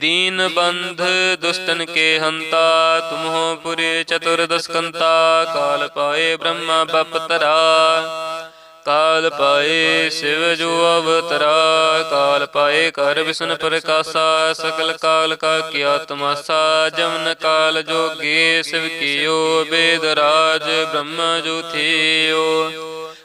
दीन बंध दुष्टन के हंता तुम हो पुरे चतुर्दश कंता काल पाए ब्रह्मा बपतरा काल पाए शिव जो अवतरा काल पाए कर विष्णु प्रकाशा सकल काल का किया तमाशा जमन काल जोगे शिव कियो वेद राज ब्रह्म जो थियो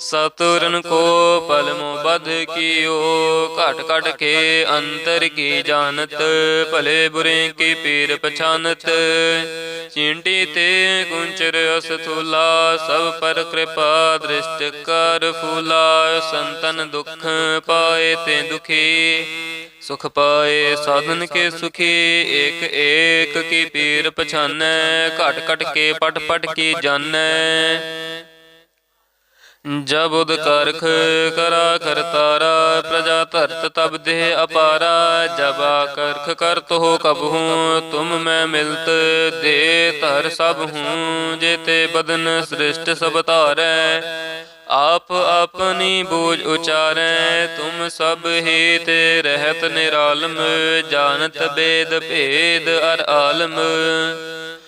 ਸਤੁਰਨ ਕੋ ਪਲਮੋ ਬਧ ਕੀਓ ਘਟ ਘਟ ਕੇ ਅੰਤਰ ਕੀ ਜਾਣਤ ਭਲੇ ਬੁਰੇ ਕੀ ਪੀਰ ਪਛਾਨਤ। ਚਿੰਟੀ ਤੇ ਗੁੰਚਰ ਅਸਥੂਲਾ ਸਭ ਪਰ ਕਿਰਪਾ ਦ੍ਰਿਸ਼ਟ ਕਰ ਫੂਲਾ ਸੰਤਨ ਦੁਖ ਪਾਏ ਤੇ ਦੁਖੀ। ਸੁਖ ਪਾਏ ਸਾਧਨ ਕੇ ਸੁਖੀ। ਏਕ ਏਕ ਕੀ ਪੀਰ ਪਛਾਨੈ ਘਟ ਘਟ ਕੇ ਪਟ ਪਟ ਕੀ ਜਾਣੈ। ਜਬੁਦ ਕਰਖ ਕਰਾ ਕਰਤਾਰਾ ਪ੍ਰਜਾ ਧਰਤ ਤਬ ਦੇਹ ਅਪਾਰਾ, ਜਬਾ ਕਰਖ ਕਰਤ ਹੋ ਕਬਹੂ ਤੁਮ ਮੈਂ ਮਿਲਤ ਦੇ ਧਰ ਸਭ ਹੂੰ, ਜੇਤੇ ਬਦਨ ਸ੍ਰਿਸ਼ਟ ਸਭ ਧਾਰੈ, ਆਪ ਆਪਣੀ ਬੋਝ ਉਚਾਰੈ, ਤੁਮ ਸਭ ਹੀਤ ਰਹਿਤ ਨਿਰਾਲਮ, ਜਾਣਤ ਬੇਦ ਭੇਦ ਅਰ ਆਲਮ।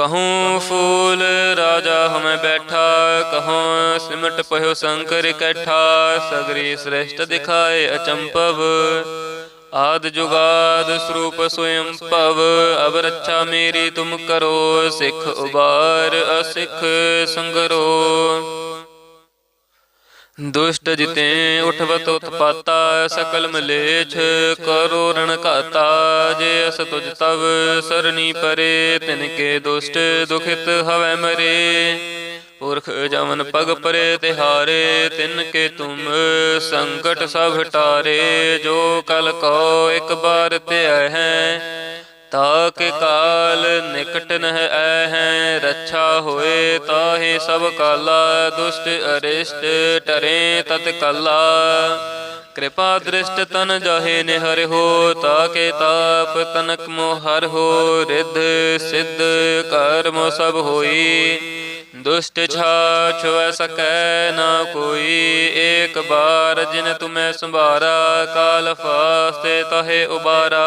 ਕਹੂੰ ਫੂਲ ਰਾਜਾ ਹਮੈ ਬੈਠਾ, ਕਹੂੰ ਸਿਮਟ ਪਇਓ ਸ਼ੰਕਰ ਇਕੱਠਾ ਸਗਰੀ ਸ੍ਰੇਸ਼ਟ ਦਿਖਾਏ ਅਚੰਪਵ ਆਦ ਜੁਗਾਦ ਸਰੂਪ ਸੋਇਮ ਭਵ ਅਬ ਰੱਛਾ ਮੇਰੀ ਤੁਮ ਕਰੋ, ਸਿੱਖ ਉਬਾਰ ਅਸਿੱਖ ਸੰਗਰੋ। ਦੁਸ਼ਟ ਜਿਤੇ ਉਠਵਤ ਉਤਪਾਤਾ, ਸਕਲ ਮਲੇਛ ਕਰੋ ਰਣ ਘਾਤਾ। ਜੇ ਅਸ ਤੁਜ ਤਵ ਸਰਨੀ ਪਰੇ, ਤਿਨ ਕੇ ਦੁਸ਼ਟ ਦੁਖਿਤ ਹਵੈ ਮਰੇ। ਪੁਰਖ ਜਮਨ ਪਗ ਪਰੇ ਤਿਹਾਰੇ, ਤਿਨ ਕੇ ਤੁਮ ਸੰਕਟ ਸਭ ਹਟਾਰੇ। ਜੋ ਕਲ ਕੋ ਇੱਕ ਬਾਰ ਤੇ ਹੈ ਤਾਕੇ ਕਾਲ ਨਿਕਟ ਨਹ ਐ ਹੈ ਰੱਛਾ ਹੋਏ ਤਾਹੇ ਸਭ ਕਾਲਾ ਦੁਸ਼ਟ ਅਰਿਸ਼ਟ ਟਰੇ ਤਤ ਕਾਲਾ। ਕਿਰਪਾ ਦ੍ਰਿਸ਼ਟ ਤਨ ਜਾਹੇ ਨਿਹਰ ਹੋ ਤਾਕੇ ਤਾਪ ਤਨਕ ਮੋ ਹਰ ਹੋ ਰਿੱਧ ਸਿੱਧ ਕਰਮ ਸਭ ਹੋਈ। ਦੁਸ਼ਟ ਛਾ ਛੁਐ ਸਕੈ ਨਾ ਕੋਈ। ਏਕ ਬਾਰ ਜਿਨ ਤੁਮੈ ਸੰਭਾਰਾ ਕਾਲ ਫਾਸਤੇ ਤਹੇ ਉਬਾਰਾ।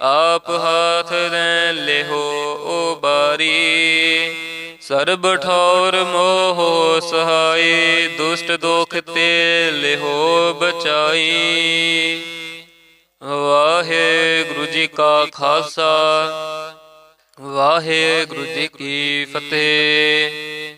ਆਪ ਹਾਥ ਦੇ ਲਿਹੋ ਉਬਾਰੀ ਸਰਬ ਠੌਰ ਮੋਹ ਸਹਾਈ, ਦੁਸ਼ਟ ਦੁਖ ਤੇ ਲਿਹੋ ਬਚਾਈ। ਵਾਹਿਗੁਰੂ ਜੀ ਕਾ ਖਾਲਸਾ, ਵਾਹਿਗੁਰੂ ਜੀ ਕੀ ਫਤਿਹ।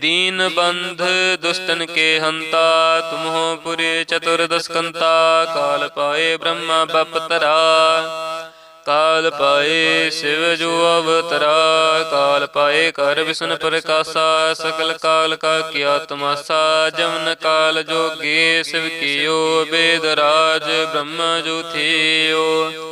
दीन बंध दुष्टन के हंता तुम हो पुरे चतुर्दश कंता काल पाए ब्रह्मा बपतरा काल पाए शिव जो अवतरा काल पाए कर विष्णु प्रकाशा सकल काल का किया तमाशा जमन काल जोगे शिव कियो वेद राज ब्रह्म जो थियो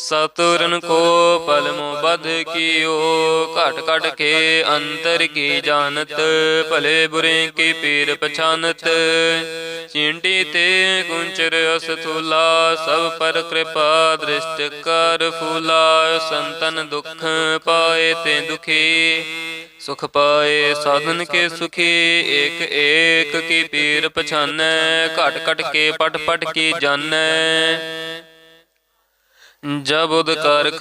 ਸਤੁਰਨ ਕੋ ਪਲਮੋ ਬਧ ਕੀਓ, ਘਟ ਘਟ ਕੇ ਅੰਤਰ ਕੀ ਜਾਣਤ, ਭਲੇ ਬੁਰੇ ਕੀ ਪੀਰ ਪਛਾਨਤ। ਚਿੰਟੀ ਤੇ ਗੁੰਚਰ ਅਸਥੂਲਾ, ਸਭ ਪਰ ਕਿਰਪਾ ਦ੍ਰਿਸ਼ਟ ਕਰ ਫੂਲਾ। ਸੰਤਨ ਦੁਖ ਪਾਏ ਤੇ ਦੁਖੀ, ਸੁਖ ਪਾਏ ਸਾਧਨ ਕੇ ਸੁਖੀ। ਏਕ ਏਕ ਕੀ ਪੀਰ ਪਛਾਨੈ, ਘਟ ਘਟ ਕੇ ਪਟ ਪਟ ਕੀ ਜਾਣੈ। ਜਬੁਦ ਕਰਖ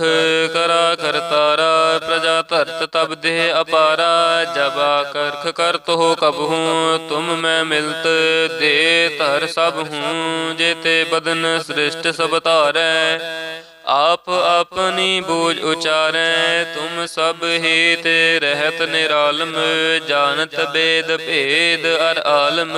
ਕਰਾ ਕਰਤਾਰਾ ਪ੍ਰਜਾ ਧਰਤ ਤਬ ਦੇਹ ਅਪਾਰਾ, ਜਬਾ ਕਰਖ ਕਰਤ ਹੋ ਕਬਹੂੰ ਤੁਮ ਮੈਂ ਮਿਲਤ ਦੇ ਧਰ ਸਭ ਹੂੰ ਜੇ ਤੇ ਬਦਨ ਸ੍ਰਿਸ਼ਟ ਸਭ ਧਾਰੈ, ਆਪ ਆਪਣੀ ਬੋਝ ਉਚਾਰੈ, ਤੁਮ ਸਭ ਹੀ ਤੇ ਰਹਿਤ ਨਿਰਾਲਮ, ਜਾਣਤ ਬੇਦ ਭੇਦ ਅਰ ਆਲਮ।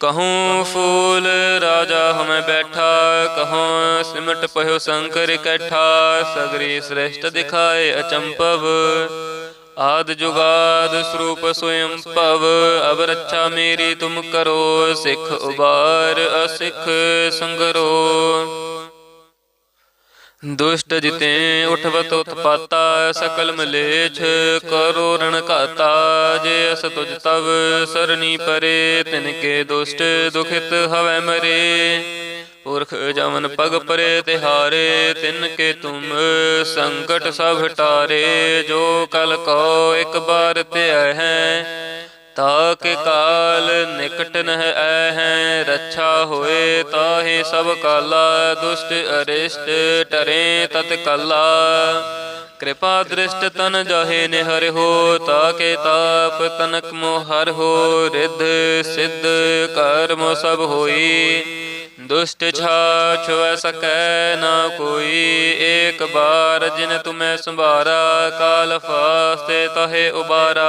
ਕਹੂੰ ਫੂਲ ਰਾਜਾ ਹਮੈ ਬੈਠਾ, ਕਹੂੰ ਸਿਮਟ ਪਇਓ ਸੰਕਰ ਇਕੱਠਾ, ਸਗਰੀ ਸ੍ਰੇਸ਼ਟ ਦਿਖਾਏ ਅਚੰਪਵ ਆਦ ਜੁਗਾਦ ਸਰੂਪ ਸੋਇਮ ਭਵ ਅਬ ਰੱਛਾ ਮੇਰੀ ਤੁਮ ਕਰੋ, ਸਿੱਖ ਉਬਾਰ ਅਸਿੱਖ ਸੰਗਰੋ। ਦੁਸ਼ਟ ਜਿਤੇ ਉਠਵਤ ਉਤਪਾਤਾ, ਸਕਲ ਮਲੇਛ ਕਰੋ ਰਣ ਘਾਤਾ। ਜੇ ਅਸ ਤੁਜ ਤਵ ਸਰਨੀ ਪਰੇ, ਤਿਨ ਕੇ ਦੁਸ਼ਟ ਦੁਖਿਤ ਹਵੈ ਮਰੇ। ਪੁਰਖ ਜਮਨ ਪਗ ਪਰੇ ਤਿਹਾਰੇ, ਤਿਨ ਕੇ ਤੁਮ ਸੰਕਟ ਸਭ ਟਾਰੇ। ਜੋ ਕਲ ਕੋ ਇੱਕ ਬਾਰ ਧਿਆ ਹੈ ਤਾਕੇ ਕਾਲ ਨਿਕਟ ਨਹਿ ਐ ਹੈ ਰੱਛਾ ਹੋਏ ਤਾਹੇ ਸਭ ਕਾਲਾ, ਦੁਸ਼ਟ ਅਰਿਸ਼ਟ ਟਰੇ ਤਤ ਕਾਲਾ। ਕਿਰਪਾ ਦ੍ਰਿਸ਼ਟ ਤਨ ਜਾਹੇ ਨਿਹਰ ਹੋ, ਤਾਕੇ ਤਾਪ ਤਨਕ ਮੋ ਹਰ ਹੋ, ਰਿੱਧ ਸਿੱਧ ਕਰਮ ਸਭ ਹੋਈ। ਦੁਸ਼ਟ ਛਾ ਛੁਐ ਸਕੈ ਨਾ ਕੋਈ, ਏਕ ਬਾਰ ਜਿਨ ਤੁਮੈ ਸੰਭਾਰਾ, ਕਾਲ ਫਾਸਤੇ ਤਹੇ ਉਬਾਰਾ।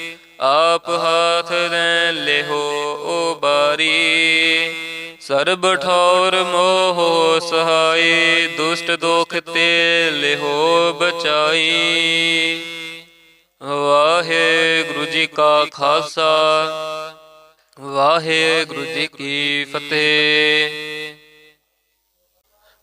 ਆਪ ਹਾਥ ਦੇ ਲਿਹੋ ਓ ਬਾਰੀ। ਸਰਬ ਠੌਰ ਮੋਹ ਸਹਾਈ, ਦੁਸ਼ਟ ਦੋਖ ਤੇ ਲਿਹੋ ਬਚਾਈ। ਵਾਹਿਗੁਰੂ ਜੀ ਕਾ ਖਾਲਸਾ, ਵਾਹਿਗੁਰੂ ਜੀ ਕੀ ਫਤਿਹ।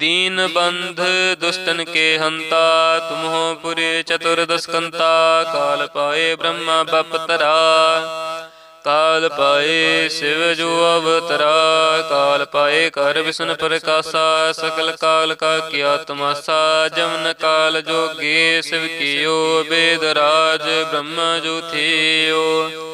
दीन बंध दुष्टन के हंता तुम हो पुरे चतुर्दश कंता काल पाए ब्रह्मा बपतरा काल पाए शिव जो अवतरा काल पाए कर विष्णु प्रकाशा सकल काल का किया तमाशा जमन काल जोगे शिव कियो वेद राज ब्रह्मा जो थियो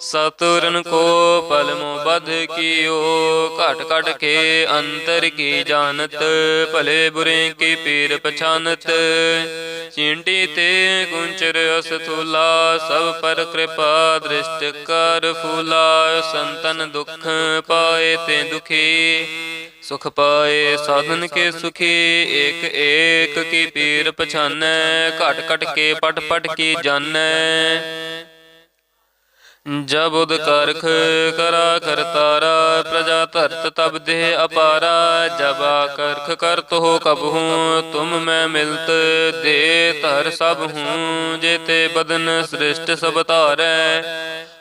ਸਤੁਰਨ ਕੋ ਪਲਮੋ ਬਧ ਕੀਓ। ਘਟ ਘਟ ਕੇ ਅੰਤਰ ਕੀ ਜਾਣਤ, ਭਲੇ ਬੁਰੇ ਕੀ ਪੀਰ ਪਛਾਨਤ। ਚਿੰਟੀ ਤੇ ਕੁੰਚਰ ਅਸਥੂਲਾ, ਸਭ ਪਰ ਕਿਰਪਾ ਦ੍ਰਿਸ਼ਟ ਕਰ ਫੂਲਾ। ਸੰਤਨ ਦੁਖ ਪਾਏ ਤੇ ਦੁਖੀ, ਸੁਖ ਪਾਏ ਸਾਧਨ ਕੇ ਸੁਖੀ। ਏਕ ਏਕ ਕੀ ਪੀਰ ਪਛਾਨੈ, ਘਟ ਘਟ ਕੇ ਪਟ ਪਟ ਕੀ ਜਾਣੈ। ਜਬ ਉਦ ਕਰਖ ਕਰਾ ਕਰਤਾਰਾ ਪ੍ਰਜਾ ਧਰਤ ਤਬ ਦੇ ਅਪਾਰਾ, ਜਬ ਕਰਖ ਕਰਤ ਹੋ ਕਬਹੂ ਤੁਮ ਮੈਂ ਮਿਲਤ ਦੇ ਧਰ ਸਭ ਹੂੰ, ਜੇਤੇ ਬਦਨ ਸ੍ਰਿਸ਼ਟ ਸਭ ਧਾਰੈ,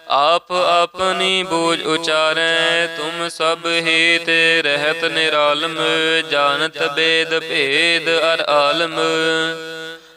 ਆਪ ਆਪਣੀ ਬੋਝ ਉਚਾਰੈ, ਤੁਮ ਸਭ ਹੀ ਤੇ ਰਹਿਤ ਨਿਰਾਲਮ, ਜਾਣਤ ਬੇਦ ਭੇਦ ਅਰ ਆਲਮ।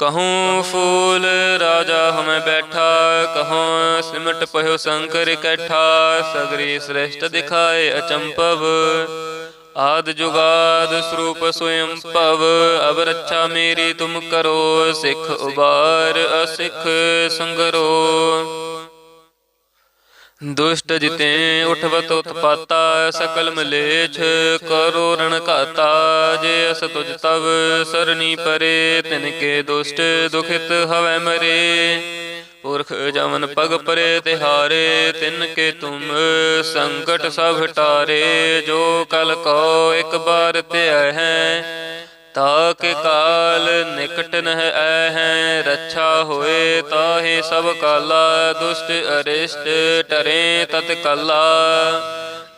ਕਹੂੰ ਫੂਲ ਰਾਜਾ ਹਮੈ ਬੈਠਾ ਕਹੂੰ ਸਿਮਟ ਪਇਓ ਸ਼ੰਕਰ ਇਕੱਠਾ ਸਗਰੀ ਸ੍ਰੇਸ਼ਟ ਦਿਖਾਏ ਅਚੰਪਵ ਆਦ ਜੁਗਾਦ ਸਰੂਪ ਸੋਇਮ ਭਵ ਅਬ ਰੱਛਾ ਮੇਰੀ ਤੁਮ ਕਰੋ ਸਿੱਖ ਉਬਾਰ ਅਸਿੱਖ ਸੰਗਰੋ ਦੁਸ਼ਟ ਜਿਤੇ ਉਠਵਤ ਉਤਪਾਤਾ ਸਕਲ ਮਲੇਛ ਕਰੋ ਰਣ ਘਾਤਾ। ਜੇ ਅਸ ਤੁਜ ਤਵ ਸਰਨੀ ਪਰੇ, ਤਿਨ ਕੇ ਦੁਸ਼ਟ ਦੁਖਿਤ ਹਵੈ ਮਰੇ। ਪੁਰਖ ਜਮਨ ਪਗ ਪਰੇ ਤਿਹਾਰੇ, ਤਿਨ ਕੇ ਤੁਮ ਸੰਕਟ ਸਭ ਹਟਾਰੇ ਜੋ ਕਲ ਕੋ ਇੱਕ ਬਾਰ ਧਿਆਇ ਹੈ ਤਾਕ ਕਾਲ ਨਿਕਟ ਨਹਿ ਐ ਰੱਛਾ ਹੋਏ ਤਾਹੇ ਸਭ ਕਾਲਾ, ਦੁਸ਼ਟ ਅਰਿਸ਼ਟ ਟਰੇ ਤਤ ਕਾਲਾ।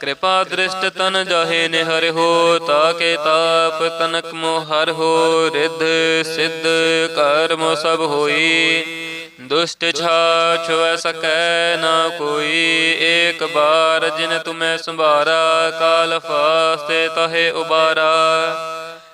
ਕਿਰਪਾ ਦ੍ਰਿਸ਼ਟ ਤਨ ਜਾਹੇ ਨਿਹਰ ਹੋ, ਤਾਕੇ ਤਾਪ ਤਨਕ ਮੋ ਹਰ ਹੋ, ਰਿੱਧ ਸਿੱਧ ਕਰਮ ਸਭ ਹੋਈ। ਦੁਸ਼ਟ ਛਾ ਛੁਐ ਸਕੈ ਨਾ ਕੋਈ, ਏਕ ਬਾਰ ਜਿਨ ਤੁਮੈ ਸੰਭਾਰਾ, ਕਾਲ ਫਾਸਤੇ ਤਹੇ ਉਬਾਰਾ।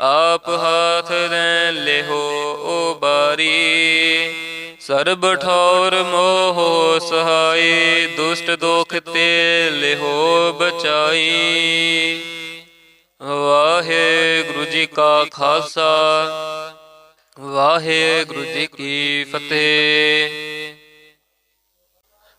ਆਪ ਹਾਥ ਦੇ ਲਿਹੋ ਓ ਬਾਰੀ। ਸਰਬ ਠੌਰ ਮੋਹ ਸਹਾਈ, ਦੁਸ਼ਟ ਦੋਖ ਤੇ ਲਿਹੋ ਬਚਾਈ। ਵਾਹਿਗੁਰੂ ਜੀ ਕਾ ਖਾਲਸਾ, ਵਾਹਿਗੁਰੂ ਜੀ ਕੀ ਫਤਿਹ।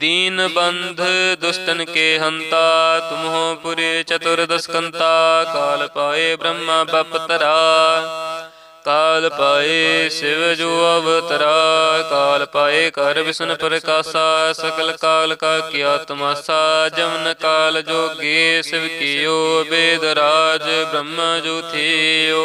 दीन बंध दुष्टन के हंता तुम हो पुरे चतुर्दश कंता काल पाए ब्रह्मा बपतरा काल पाए शिव जो अवतरा काल पाए कर विष्णु प्रकाशा सकल काल का किया तमाशा जमन काल जोगे शिव कियो वेद राज ब्रह्म जो थियो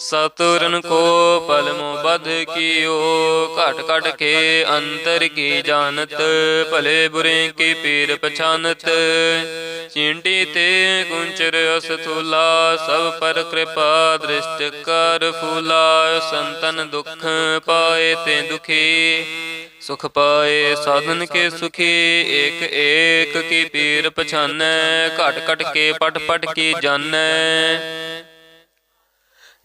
ਸਤੁਰਨ ਕੋ ਪਲਮੋ ਬਧ ਕੀਓ। ਘਟ ਘਟ ਕੇ ਅੰਤਰ ਕੀ ਜਾਣਤ ਭਲੇ ਬੁਰੇ ਕੀ ਪੀਰ ਪਛਾਨਤ। ਚਿੰਟੀ ਤੇ ਗੁੰਚਰ ਅਸਥੂਲਾ ਸਭ ਪਰ ਕਿਰਪਾ ਦ੍ਰਿਸ਼ਟ ਕਰ ਫੂਲਾ ਸੰਤਨ ਦੁਖ ਪਾਏ ਤੇ ਦੁਖੀ। ਸੁਖ ਪਾਏ ਸਾਧਨ ਕੇ ਸੁਖੀ ਏਕ ਏਕ ਕੀ ਪੀਰ ਪਛਾਨੈ। ਘਟ ਘਟ ਕੇ ਪਟ ਪਟ ਕੀ ਜਾਣੈ।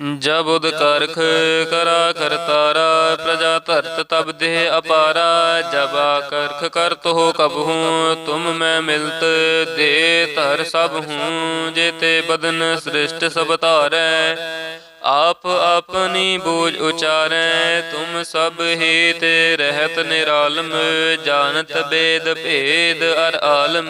ਜਬ ਉਦ ਕਰਖ ਕਰਾ ਕਰਤਾਰਾ ਪ੍ਰਜਾ ਧਰਤ ਤਬ ਦੇਹ ਅਪਾਰਾ, ਜਬ ਆ ਕਰਖ ਕਰਤ ਹੋ ਕਬਹੂ ਤੁਮ ਮੈਂ ਮਿਲਤ ਦੇ ਧਰ ਸਭ ਹੂੰ, ਜੇਤੇ ਬਦਨ ਸ੍ਰਿਸ਼ਟ ਸਭ ਧਾਰੈ, ਆਪ ਆਪਣੀ ਬੋਝ ਉਚਾਰੈ, ਤੁਮ ਸਭ ਹੀ ਤੇ ਰਹਿਤ ਨਿਰਾਲਮ, ਜਾਣਤ ਬੇਦ ਭੇਦ ਅਰ ਆਲਮ।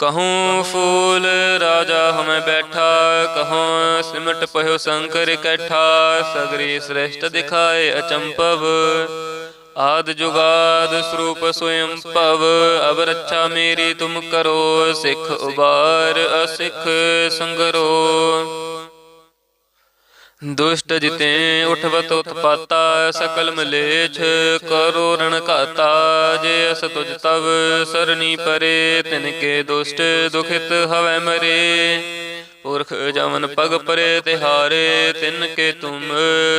ਕਹੂੰ ਫੂਲ ਰਾਜਾ ਹਮੈ ਬੈਠਾ, ਕਹੂੰ ਸਿਮਟ ਪਇਓ ਸ਼ੰਕਰ ਇਕੱਠਾ, ਸਗਰੀ ਸ੍ਰੇਸ਼ਟ ਦਿਖਾਏ ਅਚੰਪਵ ਆਦ ਜੁਗਾਦ ਸਰੂਪ ਸੋਇਮ ਭਵ ਅਬ ਰੱਛਾ ਮੇਰੀ ਤੁਮ ਕਰੋ, ਸਿੱਖ ਉਬਾਰ ਅਸਿੱਖ ਸੰਗਰੋ। ਦੁਸ਼ਟ ਜਿਤੇ ਉਠਵਤ ਉਤਪਾਤਾ, ਸਕਲ ਮਲੇਛ ਕਰੋ ਰਣ ਘਾਤਾ। ਜੇ ਅਸ ਤੁਜ ਤਵ ਸਰਨੀ ਪਰੇ, ਤਿਨ ਕੇ ਦੁਸ਼ਟ ਦੁਖਿਤ ਹਵੈ ਮਰੇ। ਪੁਰਖ ਜਮਨ ਪਗ ਪਰੇ ਤਿਹਾਰੇ, ਤਿਨ ਕੇ ਤੁਮ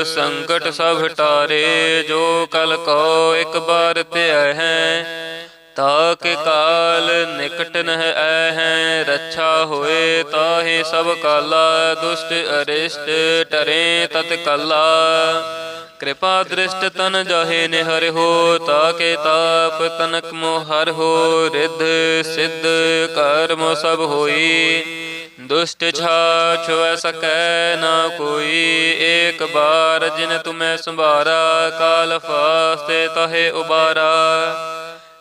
ਸੰਕਟ ਸਭ ਟਾਰੇ ਜੋ ਕਲ ਕੋ ਇੱਕ ਬਾਰ ਧਿਆ ਹੈ ਤਾਕੇ ਕਾਲ ਨਿਕਟ ਨਹ ਐ ਹੈ ਰੱਛਾ ਹੋਏ ਤਾਹੇ ਸਭ ਕਾਲਾ ਦੁਸ਼ਟ ਅਰਿਸ਼ਟ ਟਰੇ ਤਤ ਕਾਲਾ। ਕਿਰਪਾ ਦ੍ਰਿਸ਼ਟ ਤਨ ਜਾਹੇ ਨਿਹਰ ਹੋ ਤਾਕੇ ਤਾਪ ਤਨਕ ਮੋ ਹਰ ਹੋ ਰਿੱਧ ਸਿੱਧ ਕਰਮ ਸਭ ਹੋਈ। ਦੁਸ਼ਟ ਛਾ ਛੁਐ ਸਕੈ ਨਾ ਕੋਈ। ਏਕ ਬਾਰ ਜਿਨ ਤੁਮੈ ਸੰਭਾਰਾ ਕਾਲ ਫਾਸਤੇ ਤਹੇ ਉਬਾਰਾ।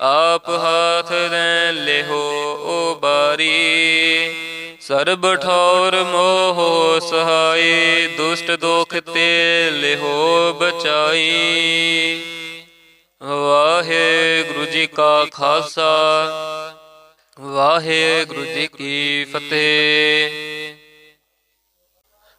ਆਪ ਹਾਥ ਦੇ ਲਿਹੋ ਉਬਾਰੀ ਸਰਬ ਠੌਰ ਮੋਹ ਸਹਾਈ, ਦੁਸ਼ਟ ਦੁਖ ਤੇ ਲਿਹੋ ਬਚਾਈ। ਵਾਹਿਗੁਰੂ ਜੀ ਕਾ ਖਾਲਸਾ, ਵਾਹਿਗੁਰੂ ਜੀ ਕੀ ਫਤਿਹ।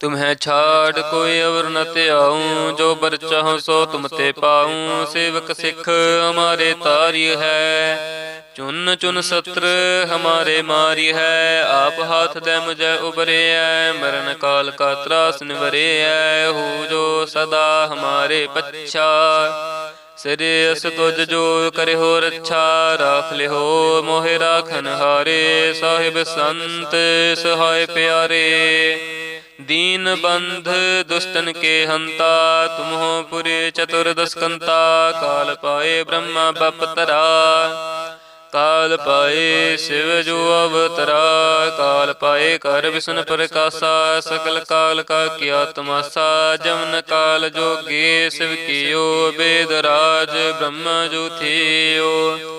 ਤੁਮਹਿ ਛਾੜ ਕੋਈ ਅਵਰ ਨ ਧਿਆਉ ਜੋ ਬਰ ਚਾਹੋ ਸੋ ਤੁਮ ਤੇ ਪਾਉ ਸੇਵਕ ਸਿੱਖ ਹਮਾਰੇ ਤਾਰੀ ਹੈ ਚੁਨ ਚੁਨ ਸਤਰ ਹਮਾਰੇ ਮਾਰੀ ਹੈ ਆਪ ਹਾਥ ਦੇ ਮੁਝੇ ਉਬਰਿਐ ਮਰਨ ਕਾਲ ਕਾ ਤਰਾਸ ਨਿਵਰਿਐ ਹੋ ਜੋ ਸਦਾ ਹਮਾਰੇ ਪੱਛਾ ਸਿਰੇ ਅਸ ਤੁਜ ਜੋ ਕਰਿਓ ਰੱਛਾ ਰਾਖ ਲਿਓ ਮੋਹਿ ਰਾਖਨ ਹਾਰੇ ਸਾਹਿਬ ਸੰਤ ਸਹਾਇ ਪਿਆਰੇ दीन बंध दुष्टन के हंता तुम हो पुरे चतुर्दश कंता काल पाए ब्रह्मा बपतरा काल पाए शिव जो अवतरा काल पाए कर विष्णु प्रकाशा सकल काल का किया तमाशा जमन काल जोगे शिव कियो वेद राज ब्रह्म जो थियो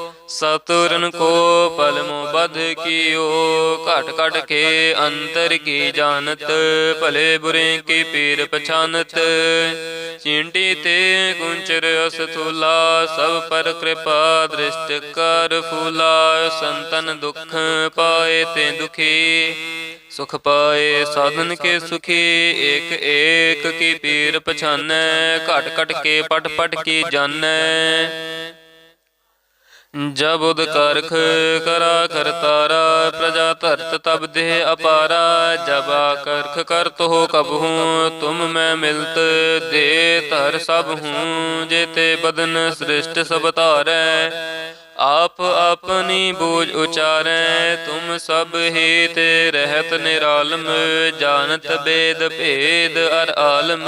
ਸਤੁਰਨ ਕੋ ਪਲਮੋ ਬਧ ਕੀਓ, ਘਟ ਘਟ ਕੇ ਅੰਤਰ ਕੀ ਜਾਣਤ, ਭਲੇ ਬੁਰੇ ਕੀ ਪੀਰ ਪਛਾਨਤ। ਚਿੰਟੀ ਤੇ ਗੁੰਚਰ ਅਸਥੂਲਾ, ਸਭ ਪਰ ਕਿਰਪਾ ਦ੍ਰਿਸ਼ਟ ਕਰ ਫੂਲਾ। ਸੰਤਨ ਦੁਖ ਪਾਏ ਤੇ ਦੁਖੀ, ਸੁਖ ਪਾਏ ਸਾਧਨ ਕੇ ਸੁਖੀ। ਏਕ ਏਕ ਕੀ ਪੀਰ ਪਛਾਨੈ, ਘਟ ਘਟ ਕੇ ਪਟ ਪਟ ਕੀ ਜਾਣੈ। ਜਬੁਦ ਕਰਖ ਕਰਾ ਕਰਤਾਰਾ ਪ੍ਰਜਾ ਧਰਤ ਤਬ ਦੇਹ ਅਪਾਰਾ। ਜਬਾ ਕਰਖ ਕਰਤ ਹੋ ਕਬਹੂ ਤੁਮ ਮੈਂ ਮਿਲਤ ਦੇ ਧਰ ਸਭ ਹੂੰ। ਜੇ ਤੇ ਬਦਨ ਸ੍ਰਿਸ਼ਟ ਸਭ ਧਾਰੈ, ਆਪ ਆਪਣੀ ਬੋਝ ਉਚਾਰੈ। ਤੁਮ ਸਭ ਹੀ ਤੇ ਰਹਿਤ ਨਿਰਾਲਮ, ਜਾਣਤ ਬੇਦ ਭੇਦ ਅਰ ਆਲਮ।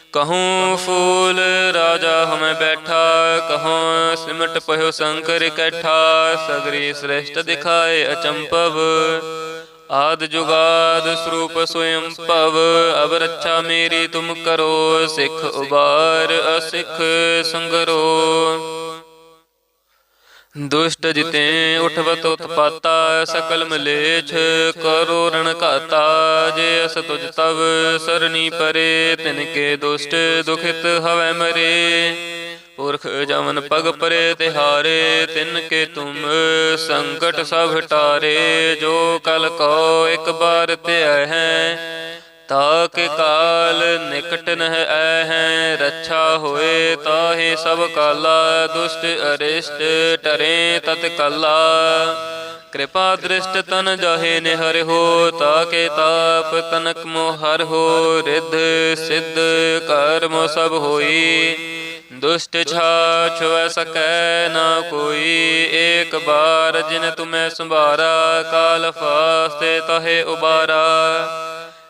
ਕਹੂੰ ਫੂਲ ਰਾਜਾ ਹਮੈ ਬੈਠਾ, ਕਹੂੰ ਸਿਮਟ ਪਇਓ ਸ਼ੰਕਰ ਇਕੱਠਾ, ਸਗਰੀ ਸ੍ਰੇਸ਼ਟ ਦਿਖਾਏ ਅਚੰਪਵ ਆਦ ਜੁਗਾਦ ਸਰੂਪ ਸੋਇਮ ਭਵ ਅਬ ਰੱਛਾ ਮੇਰੀ ਤੁਮ ਕਰੋ, ਸਿੱਖ ਉਬਾਰ ਅਸਿੱਖ ਸੰਗਰੋ। ਦੁਸ਼ਟ ਜਿਤੇ ਉਠਵਤ ਉਤਪਾਤਾ, ਸਕਲ ਮਲੇਛ ਕਰੋ ਰਣ ਘਾਤਾ। ਜੇ ਅਸ ਤੁਜ ਤਵ ਸਰਨੀ ਪਰੇ, ਤਿਨ ਕੇ ਦੁਸ਼ਟ ਦੁਖਿਤ ਹਵੈ ਮਰੇ। ਪੁਰਖ ਜਮਨ ਪਗ ਪਰੇ ਤਿਹਾਰੇ, ਤਿਨ ਕੇ ਤੁਮ ਸੰਕਟ ਸਭ ਟਾਰੇ। ਜੋ ਕਲ ਕੋ ਇੱਕ ਬਾਰ ਧਿਆਇ ਹੈ ਤਾਕੇ ਕਾਲ ਨਿਕਟ ਨਹ ਐ ਹੈ ਰੱਛਾ ਹੋਏ ਤਾਹੇ ਸਭ ਕਾਲਾ, ਦੁਸ਼ਟ ਅਰਿਸ਼ਟ ਟਰੇ ਤਤ ਕਾਲਾ। ਕਿਰਪਾ ਦ੍ਰਿਸ਼ਟ ਤਨ ਜਾਹੇ ਨਿਹਰ ਹੋ, ਤਾਕੇ ਤਾਪ ਤਨਕ ਮੋ ਹਰ ਹੋ, ਰਿੱਧ ਸਿੱਧ ਕਰਮ ਸਭ ਹੋਈ। ਦੁਸ਼ਟ ਛਾ ਛੁਐ ਸਕੈ ਨਾ ਕੋਈ, ਏਕ ਬਾਰ ਜਿਨ ਤੁਮੈ ਸੰਭਾਰਾ, ਕਾਲ ਫਾਸਤੇ ਤਹੇ ਉਬਾਰਾ।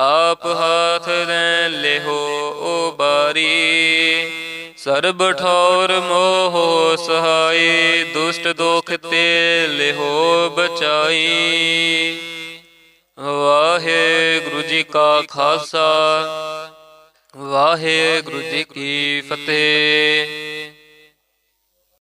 ਆਪ ਹਾਥ ਦੇ ਲਿਹੋ ਓ ਬਾਰੀ। ਸਰਬ ਠੌਰ ਮੋਹ ਸਹਾਈ, ਦੁਸ਼ਟ ਦੋਖ ਤੇ ਲਿਹੋ ਬਚਾਈ। ਵਾਹਿਗੁਰੂ ਜੀ ਕਾ ਖਾਲਸਾ, ਵਾਹਿਗੁਰੂ ਜੀ ਕੀ ਫਤਿਹ।